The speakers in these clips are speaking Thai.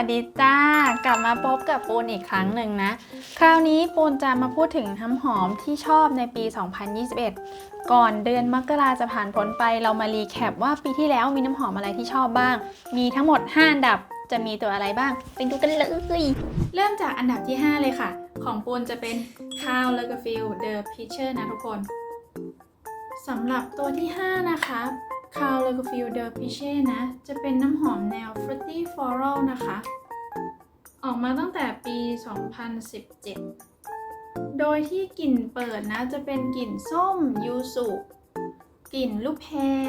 สวัสดีจ้ากลับมาพบกับปูนอีกครั้งหนึ่งนะ คราวนี้ปูนจะมาพูดถึงน้ำหอมที่ชอบในปี 2021 ก่อนเดือนมกราจะผ่านพ้นไปเรามารีแคปว่าปีที่แล้วมีน้ำหอมอะไรที่ชอบบ้าง มีทั้งหมด 5 อันดับจะมีตัวอะไรบ้าง ไปดูกันเลย เริ่มจากอันดับที่ 5 เลยค่ะ ของปูนจะเป็น Carl Lagerfeld The Picture นะทุกคนสำหรับตัวที่ 5 นะคะ Carl Lagerfeld e Picture นะ จะเป็นน้ำหอมแนว Fruity Floral นะคะ ออกมาตั้งแต่ปี 2017 โดยที่กลิ่นเปิดนะ จะเป็นกลิ่นส้มยูสุกลิ่นลูกแพร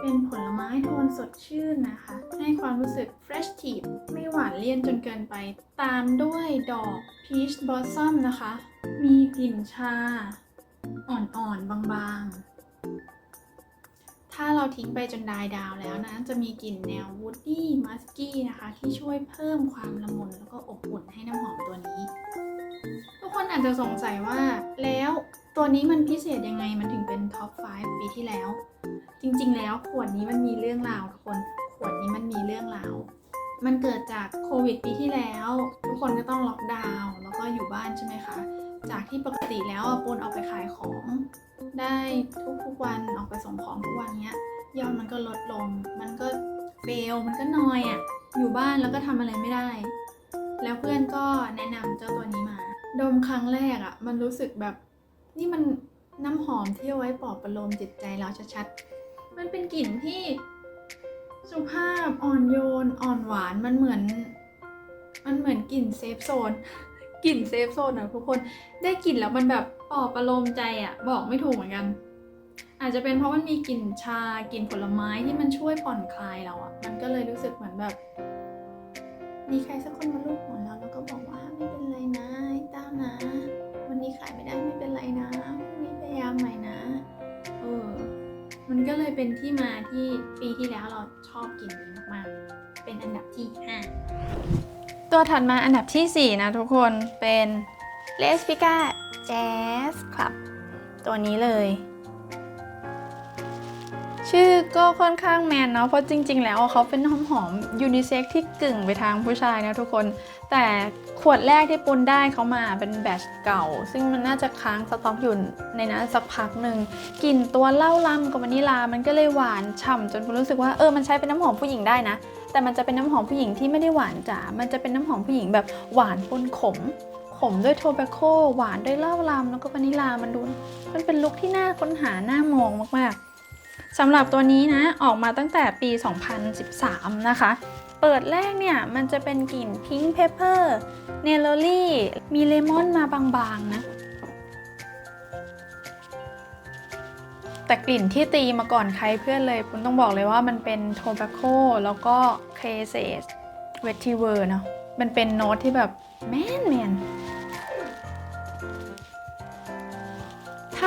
เป็นผลไม้โทนสดชื่นนะคะ ให้ความรู้สึก fresh t e a ไม่หวานเลี่ยนจนเกินไป ตามด้วยดอก peach blossom นะคะ มีกลิ่นชา อ่อนๆ บางๆ ถ้าเราทิ้งไปจนดายดาวแล้วนะ จะมีกลิ่นแนว woody musky นะคะ ที่ช่วยเพิ่มความละมุนแล้วก็อบอุ่นให้น้ำหอมตัวนี้ ทุกคนอาจจะสงสัยว่า แล้วตัวนี้มันพิเศษยังไงมันถึงเป็นท็อป 5 ปีที่แล้ว จริงๆ แล้วขวดนี้มันมีเรื่องราวทุกคนขวดนี้มันมีเรื่องราวมันเกิดจากโควิดปีที่แล้ว ทุกคนก็ต้องล็อกดาวน์แล้วก็อยู่บ้านใช่ไหมคะ จากที่ปกติแล้วปูนออกไปขายของได้ทุ กวันออกไปส่งของทุกวันเนี้ยยอดมันก็ลดลง มันก็เฟลมันก็นอยอะ่ะอยู่บ้านแล้วก็ทำอะไรไม่ได้ แล้วเพื่อนก็แนะนำเจ้าตัวนี้มา ดมครั้งแรกอะ่ะ มันรู้สึกแบบนี่มันน้ำหอมที่เอาไว้ปลอบประโลมจิตใจเราชัดๆ มันเป็นกลิ่นที่สุภาพอ่อนโยนอ่อนหวานมันเหมือน มันเหมือนกลิ่นเซฟโซนกลิ่นเซฟโซนอะทุกคนได้กลิ่นแล้วมันแบบปลอบประโลมใจอะบอกไม่ถูกเหมือนกัน อาจจะเป็นเพราะมันมีกลิ่นชากลิ่นผลไม้ที่มันช่วยผ่อนคลายเราอะมันก็เลยรู้สึกเหมือนแบบ มีใครสักคนมาลูบหัวเราแล้วก็บอกว่าไม่เป็นไรนะไอ้เต้านะ วันนี้ขายไม่ได้ไม่เป็นไรนะพรุ่งนี้พยายามใหม่นะเออมันก็เลยเป็นที่มาที่ปีที่แล้วเราชอบกลิ่นนี้มากๆ เป็นอันดับที่ห้าตัวถัดมาอันดับที่ 4 นะทุกคนเป็น l e s p i c a Jazz Club ตัวนี้เลย ชื่อก็ค่อนข้างแมนเนาะเพราะจริง ๆ แล้วเขาเป็นหอมหอมยูนิเซ็กที่กึ่งไปทางผู้ชายนะทุกคน แต่ขวดแรกที่ปุนได้เขามาเป็นแบชเก่า ซึ่งมันน่าจะค้างสต็อกอยู่ในนั้นสักพักหนึ่งกลิ่นตัวเหล้าลำกับวานิลา มันก็เลยหวานฉ่ำจนปุนรู้สึกว่าเออมันใช้เป็นน้ำหอมผู้หญิงได้นะ แต่มันจะเป็นน้ำหอมผู้หญิงที่ไม่ได้หวานจ๋ามันจะเป็นน้ำหอมผู้หญิงแบบหวานปนขมขมด้วยโทแบคโคหวานด้วยเหล้าลำแล้วก็วานิลามันดูมันเป็นลุคที่น่าค้นหาน่ามองมากๆ สำหรับตัวนี้นะออกมาตั้งแต่ปี 2013 นะคะ เปิดแรกเนี่ยมันจะเป็นกลิ่นพิงค์เพเปอร์เนลโลี่มีเลมอนมาบางๆนะ แต่กลิ่นที่ตีมาก่อนใครเพื่อนเลยคุณต้องบอกเลยว่ามันเป็นโทบคโคแล้วก็เคเซสเวทิเวอร์เนาะมันเป็นโน้ตที่แบบแมน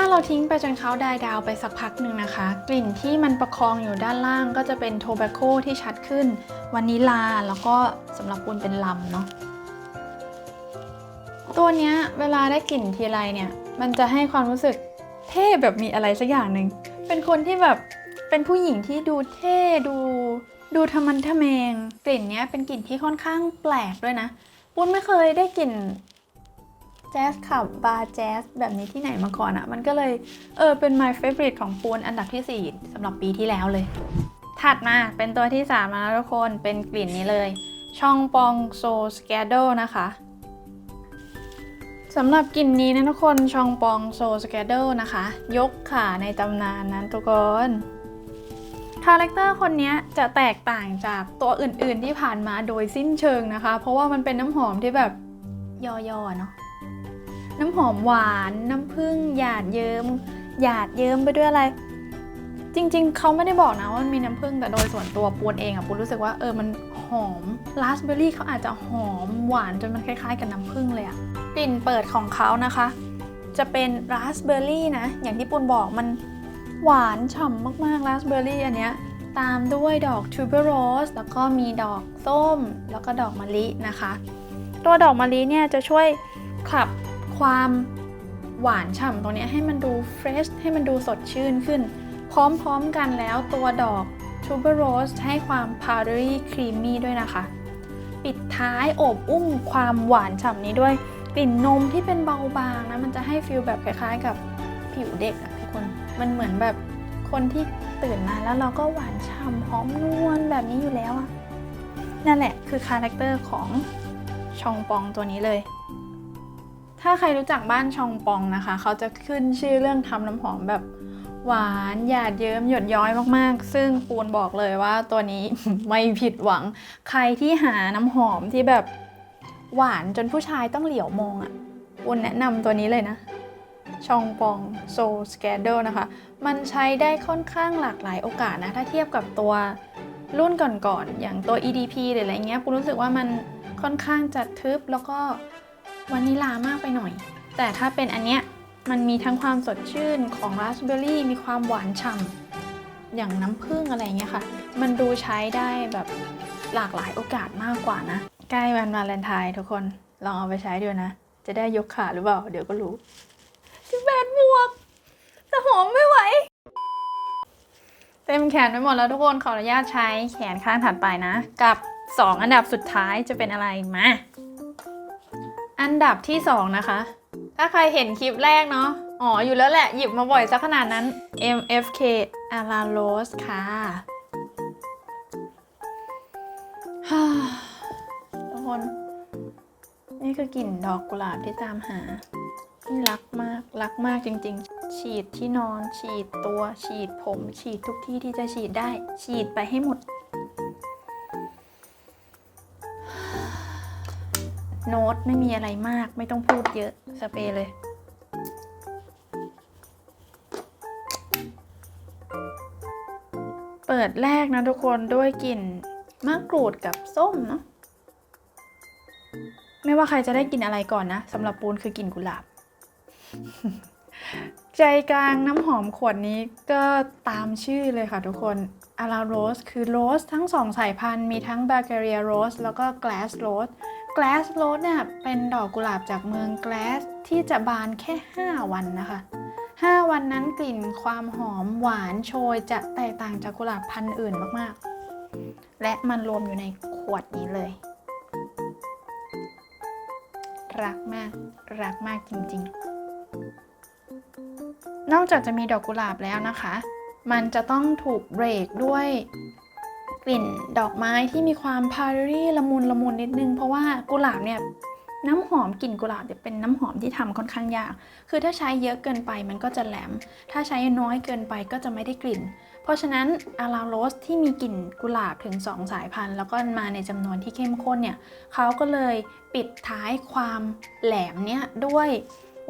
ถ้าเราทิ้งไปจนเขาไดายดาวไปสักพักหนึ่งนะคะ กลิ่นที่มันประคองอยู่ด้านล่างก็จะเป็นโทแบคโคที่ชัดขึ้นวานิลาแล้วก็สำหรับคุณเป็นลำเนาะตัวเนี้ยเวลาได้กลิ่นทีไรเนี่ยมันจะให้ความรู้สึกเท่แบบมีอะไรสักอย่างหนึ่งเป็นคนที่แบบเป็นผู้หญิงที่ดูเท่ดู ดูทะมันทะเมง กลิ่นเนี้ยเป็นกลิ่นที่ค่อนข้างแปลกด้วยนะปุ้นไม่เคยได้กลิ่น แจ๊สขับบาร์แจ๊สแบบนี้ที่ไหนมาก่อนอะ่ะมันก็เลย เออ เป็น my favorite ของปูนอันดับที่ 4สำหรับปีที่แล้วเลย ถัดมาเป็นตัวที่3แล้วนะทุกคนเป็นกลิ่นนี้เลย ช่องปองโซสแกโดนะคะสำหรับกลิ่นนี้นะทุกคนชองปองโซสแกเดลนะคะ ยกขาในตำนานนั้นทุกคนคาแรคเตอร์คนนี้จะแตกต่างจากตัวอื่นๆที่ผ่านมาโดยสิ้นเชิงนะคะ เพราะว่ามันเป็นน้ำหอมที่แบบย่อๆเนาะ น้ำหอมหวาน น้ำผึ้งหยาดเยิม้มหยาดเยิ้มไปด้วยอะไร จริง ๆ เขาไม่ได้บอกนะว่ามันมีน้ำผึ้งแต่โดยส่วนตัวปูนเองอะปูนรู้สึกว่าเออมันหอมราสเบอร์รี่เขาอาจจะหอมหวานจนมันคล้ายๆ กับน้ำผึ้งเลยอะกลิ่นเปิดของเขานะคะ จะเป็นราสเบอร์รี่นะ อย่างที่ปุณบอกมันหวานฉ่ำมากๆราสเบอร์รี่อันเนี้ยตามด้วยดอกทูเบอร์โรสแล้วก็มีดอกส้ม แล้วก็ดอกมะลินะคะ ตัวดอกมะลิเนี่ยจะช่วยขับ ความหวานฉ่ำตรงนี้ให้มันดูเฟรชให้มันดูสดชื่นขึ้น พร้อมๆกันแล้วตัวดอก tuberose ให้ความ powdery creamy ด้วยนะคะ ปิดท้ายอบอุ้มความหวานฉ่ำนี้ด้วยกลิ่นนมที่เป็นเบาบางนะ มันจะให้ฟีลแบบคล้ายๆกับผิวเด็กอะทุกคน มันเหมือนแบบคนที่ตื่นมาแล้วเราก็หวานฉ่ำหอมนวลแบบนี้อยู่แล้วอะนั่นแหละคือคาแรคเตอร์ของชองปองตัวนี้เลย ถ้าใครรู้จักบ้านชองปองนะคะ เขาจะขึ้นชื่อเรื่องทำน้ำหอมแบบหวานหยาดเยิ้มหยดย้อยมากๆ ซึ่งปูนบอกเลยว่าตัวนี้ ไม่ผิดหวัง ใครที่หาน้ำหอมที่แบบหวานจนผู้ชายต้องเหลียวมองอะ่ะปูนแนะนำตัวนี้เลยนะ ชองปองโซสแกดเดลนะคะ มันใช้ได้ค่อนข้างหลากหลายโอกาสนะ ถ้าเทียบกับตัวรุ่นก่อนๆอย่างตัว EDP หรืออะไรเงี้ยปูรู้สึกว่ามันค่อนข้างจะทึบแล้วก็ วานิลามากไปหน่อย แต่ถ้าเป็นอันเนี้ยมันมีทั้งความสดชื่นของราสเบอร์รี่มีความหวานฉ่ำอย่างน้ำผึ้งอะไรเงี้ยค่ะ มันดูใช้ได้แบบหลากหลายโอกาสมากกว่านะ ใกล้วันวาเลนไทน์ทุกคนลองเอาไปใช้ดูนะ จะได้ยกขาหรือเปล่า เดี๋ยวก็รู้สิบแปดบวกแต่หอมไม่ไหว เต็มแขนไปหมดแล้วทุกคนขออนุญาตใช้แขนข้างถัดไปนะ กับ 2 อันดับสุดท้ายจะเป็นอะไรมา อันดับที่ 2 นะคะ ถ้าใครเห็นคลิปแรกเนาะ อ๋อ อยู่แล้วแหละ หยิบมาบ่อยซะขนาดนั้น MFK a l a r o s ค่ะฮ่าทุกคน นี่คือกลิ่นดอกกุหลาบที่ตามหาที่รักมาก รักมากจริง ๆ ฉีดที่นอน ฉีดตัว ฉีดผม ฉีดทุกที่ที่จะฉีดได้ ฉีดไปให้หมด โน้ตไม่มีอะไรมากไม่ต้องพูดเยอะสเปรย์เลยเปิดแรกนะทุกคนด้วยกลิ่นมะกรูดกับส้มเนาะไม่ว่าใครจะได้กลิ่นอะไรก่อนนะสำหรับปูนคือกลิ่นกุหลาบ ใจกลางน้ำหอมขวดนี้ก็ตามชื่อเลยค่ะทุกคนอาราโรสคือโรสทั้งสองสายพันธุ์มีทั้ง b บ l เ a รียโรสแล้วก็ Glass Rose Glass Rose เนี่ยเป็นดอกกุหลาบจากเมือง Glass ที่จะบานแค่ 5 วันนะคะ 5 วันนั้นกลิ่นความหอมหวานโชยจะแตกต่างจากกุหลาบพันธุ์อื่นมากๆ และมันรวมอยู่ในขวดนี้เลย รักมาก รักมากจริงๆ นอกจากจะมีดอกกุหลาบแล้วนะคะ มันจะต้องถูกเบรกด้วย กลิ่นดอกไม้ที่มีความพารารี่ละมุนละมุนนิดนึง เพราะว่ากุหลาบเนี่ยน้ำหอมกลิ่นกุหลาบเนี่ยเป็นน้ำหอมที่ทำค่อนข้างยาก คือถ้าใช้เยอะเกินไปมันก็จะแหลม ถ้าใช้น้อยเกินไปก็จะไม่ได้กลิ่น เพราะฉะนั้นอาราโรสที่มีกลิ่นกุหลาบถึง 2 สายพันธุ์ แล้วก็มาในจำนวนที่เข้มข้นเนี่ยเขาก็เลยปิดท้ายความแหลมเนี่ยด้วย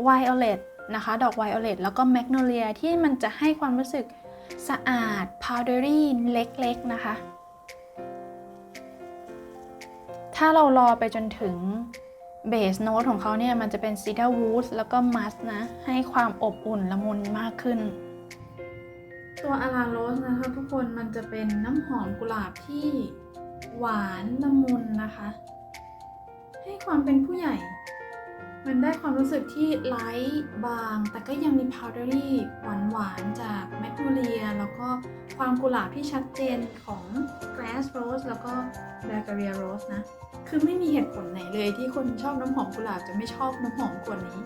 ไวโอเลตนะคะดอกไวโอเลตแล้วก็แมกโนเลียที่มันจะให้ความรู้สึกสะอาด powdery เล็กๆนะคะ ถ้าเรารอไปจนถึงเบสโน้ตของเขาเนี่ย มันจะเป็นซีดาวูดแล้วก็มัสนะ ให้ความอบอุ่นละมุนมากขึ้น ตัวอาราโรสนะคะทุกคนมันจะเป็นน้ำหอมกุหลาบที่หวานละมุนนะคะ ให้ความเป็นผู้ใหญ่ มันได้ความรู้สึกที่ไลท์บาง แต่ก็ยังมี powdery หวานหวานๆ จากแมกโนเลีย แล้วก็ความกุหลาบที่ชัดเจนของ glass rose แล้วก็ b a g a r i a rose นะ คือไม่มีเหตุผลไหนเลยที่คนชอบน้ำหอมกุหลาบจะไม่ชอบน้ำหอมขวดนี้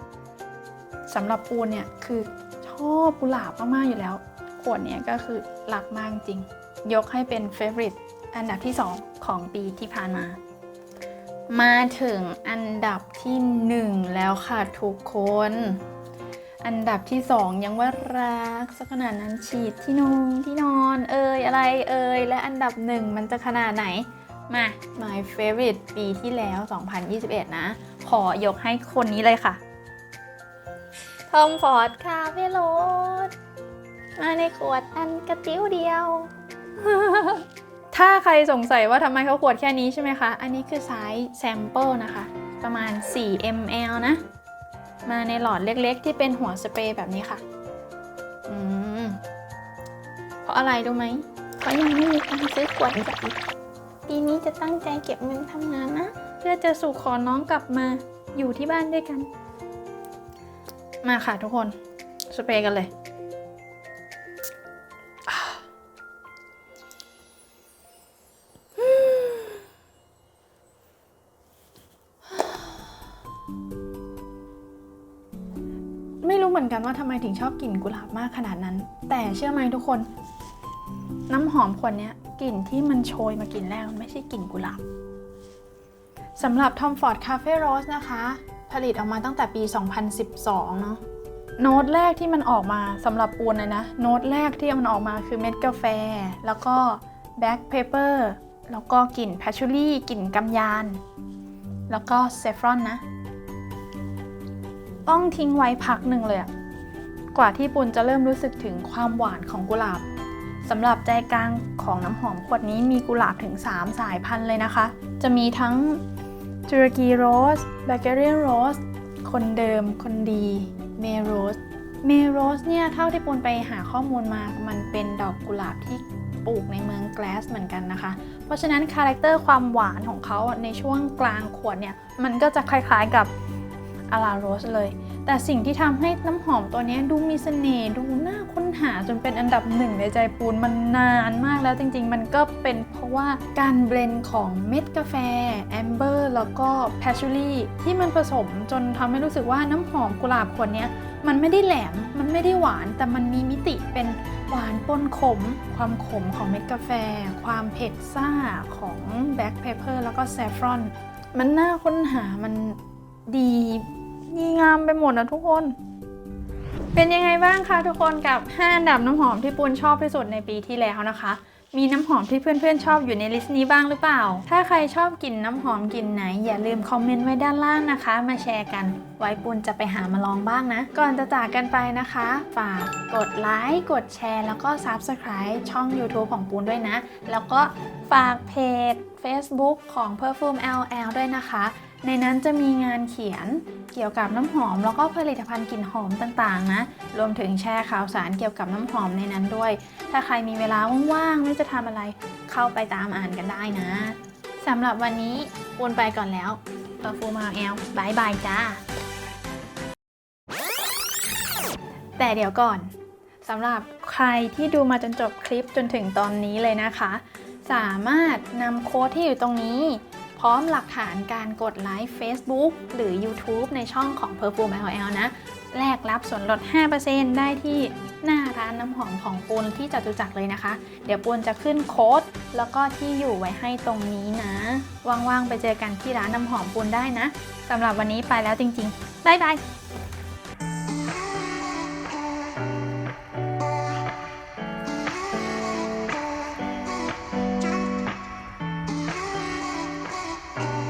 สำหรับปูนเนี่ยคือชอบกุหลาบมากๆอยู่แล้ว ขวดเนี้ยก็คือรักมากจริง ยกให้เป็น favorite อันดับที่ 2 ของปีที่ผ่านมา มาถึงอันดับที่ 1 แล้วค่ะทุกคน อันดับที่ 2 ยังว่ารักสักขนาดนั้นฉีดที่นอนที่นอนเอ่ยอะไรเอ่ยและอันดับหนึ่งมันจะขนาดไหนมา my favorite ปีที่แล้ว 2021 นะ ขอยกให้คนนี้เลยค่ะทอมฟอร์ดคาเฟโรสมาในขวดอันกระจิ้วเดียว ถ้าใครสงสัยว่าทำไมเขาขวดแค่นี้ใช่ไหมคะ อันนี้คือไซส์แซมเปิลนะคะ ประมาณ 4 ml นะ มาในหลอดเล็กๆ ที่เป็นหัวสเปรย์แบบนี้ค่ะ อืม เพราะอะไรรู้ไหมเพราะยังไม่มีตังค์ซื้อขวดใหญ่ปีนี้จะตั้งใจเก็บเงินทำงานนะ เพื่อจะสู่ขอน้องกลับมาอยู่ที่บ้านด้วยกัน มาค่ะทุกคน สเปรย์กันเลย มถึงชอบกลิ่นกุหลาบมากขนาดนั้น แต่เชื่อไหมทุกคน น้ำหอมขวดนี้กลิ่นที่มันโชยมากลิ่นแรกมันไม่ใช่กลิ่นกุหลาบสำหรับ Tom Ford Cafe Rose นะคะ ผลิตออกมาตั้งแต่ปี 2012 เนาะโน้ตแรกที่มันออกมาสำหรับปูนเลยนะ โน้ตแรกที่มันออกมาคือเม็ดกาแฟ แล้วก็แบ็กเพเปอร์แล้วก็กลิ่นแพชชูรี่กลิ่นกำยาน แล้วก็เซฟรอนนะ ต้องทิ้งไว้พักหนึ่งเลยอะ กว่าที่ปุณจะเริ่มรู้สึกถึงความหวานของกุหลาบสำหรับใจกลางของน้ำหอมขวดนี้มีกุหลาบถึง 3 สายพันธุ์เลยนะคะ จะมีทั้งจูรกีโรสแบเกเรียนโรสคนเดิม คนดีเมโรสเมโรสเนี่ยเท่าที่ปุณไปหาข้อมูลมา มันเป็นดอกกุหลาบที่ปลูกในเมืองแกลสเหมือนกันนะคะ เพราะฉะนั้นคาแรคเตอร์ความหวานของเขาในช่วงกลางขวดเนี่ย มันก็จะคล้ายๆกับอาราโรสเลย แต่สิ่งที่ทำให้น้ำหอมตัวนี้ดูมีเสน่ห์ดูน่าค้นหาจนเป็นอันดับหนึ่งในใจปูนมันนานมากแล้วจริง ๆ มันก็เป็นเพราะว่าการเบลนด์ของเม็ดกาแฟแอมเบอร์แล้วก็แพชชูรี่ที่มันผสมจนทำให้รู้สึกว่าน้ำหอมกุหลาบขวดนี้มันไม่ได้แหลม มันไม่ได้หวาน แต่มันมีมิติเป็นหวานปนขม ความขมของเม็ดกาแฟ ความเผ็ดซ่าของแบล็กเพเปอร์แล้วก็แซฟรอน มันน่าค้นหามันดี ดีงามไปหมดนะทุกคน เป็นยังไงบ้างคะทุกคนกับ 5 อันดับน้ำหอมที่ปูนชอบที่สุดในปีที่แล้วนะคะ มีน้ำหอมที่เพื่อนๆชอบอยู่ในลิสต์นี้บ้างหรือเปล่า ถ้าใครชอบกลิ่นน้ำหอมกลิ่นไหน อย่าลืมคอมเมนต์ไว้ด้านล่างนะคะ มาแชร์กัน ไว้ปูนจะไปหามาลองบ้างนะ ก่อนจะจากกันไปนะคะ ฝากกดไลค์กดแชร์ แล้วก็ Subscribe ช่อง YouTube ของปูนด้วยนะ แล้วก็ฝากเพจ Facebook ของ Perfume LL ด้วยนะคะ ในนั้นจะมีงานเขียนเกี่ยวกับน้ำหอม แล้วก็ผลิตภัณฑ์กลิ่นหอมต่างๆนะ รวมถึงแชร์ข่าวสารเกี่ยวกับน้ำหอมในนั้นด้วย ถ้าใครมีเวลาว่างๆไม่รู้จะทำอะไรเข้าไปตามอ่านกันได้นะสำหรับวันนี้ปูนไปก่อนแล้ว Perfume LL บายบายจ้า แต่เดี๋ยวก่อนสำหรับใครที่ดูมาจนจบคลิปจนถึงตอนนี้เลยนะคะ สามารถนำโค้ดที่อยู่ตรงนี้ ร้อมหลักฐานการกดไลค์ Facebook หรือ YouTube ในช่องของ Perfume LL นะ แลกรับส่วนลด 5%ได้ที่หน้าร้านน้ำหอมของปูนที่จตุจักรเลยนะคะ เดี๋ยวปูนจะขึ้นโค้ด แล้วก็ที่อยู่ไว้ให้ตรงนี้นะ ว่างๆ ไปเจอกันที่ร้านน้ำหอมปูนได้นะสำหรับวันนี้ไปแล้วจริงๆบ๊ายบาย